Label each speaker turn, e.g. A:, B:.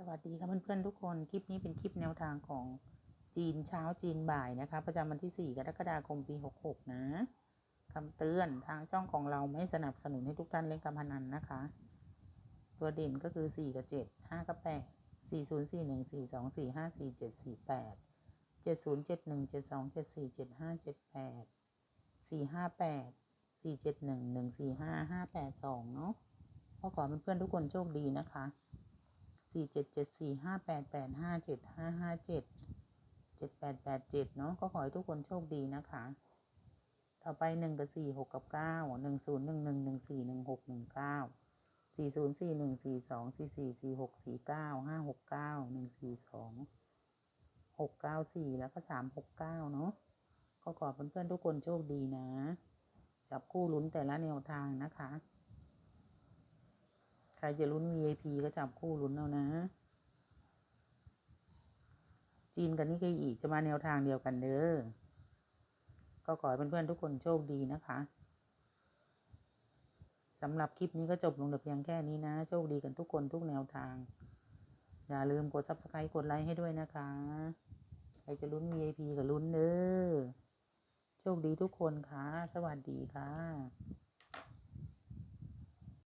A: สวัสดีค่ะเพื่อนๆทุกคน คลิปนี้เป็นคลิปแนวทางของจีนเช้าจีนบ่ายนะคะ ประจำวันที่ 4 กรกฎาคมปี 66 นะคำเตือนทางช่องของเราไม่สนับสนุนให้ทุกท่านเล่นการพนันนะคะ ตัวเด่นก็คือ 4 กับ 7 5 กับ 8 4 0 4 1 4 2 4 5 4 7 4 8 7 0 7 1 7 2 7 4 7 5 7 8 4 5 8 4 7 1 1 4 5 5 8 2 เนาะก็ขอเพื่อนๆทุกคนโชคดีนะคะ สี่เจ็ดเจ็ดสี่ห้าแปดแปดห้าเจ็ดห้าห้าเจ็ดเจ็ดแปดแปดเจ็ดเนาะก็ขอให้ทุกคนโชคดีนะคะ ต่อไปหนึ่งกับสี่หกกับเก้าหนึ่งศูนย์หนึ่งหนึ่งหนึ่งสี่หนึ่งหกหนึ่งเก้าสี่ศูนย์สี่หนึ่งสี่สองสี่สี่สี่หกสี่เก้าห้าหกเก้าหนึ่งสี่สองหกเก้าสี่แล้วก็สามหกเก้าเนาะก็ขอเพื่อนๆทุกคนโชคดีนะ จับคู่ลุ้นแต่ละแนวทางนะคะ รจะลุ้น VIP ก็จับคู่ลุ้นเอานะ จีนกับนี่ก็อีจะมาแนวทางเดียวกันเด้อ ก็ขอให้เพื่อนๆทุกคนโชคดีนะคะสำหรับคลิปนี้ก็จบลงแต่เพียงแค่นี้นะ โชคดีกันทุกคนทุกแนวทาง อย่าลืมกด subscribe กดไลค์ให้ด้วยนะคะ ใครจะลุ้น VIP กับลุ้นเด้อ โชคดีทุกคนค่ะ สวัสดีค่ะ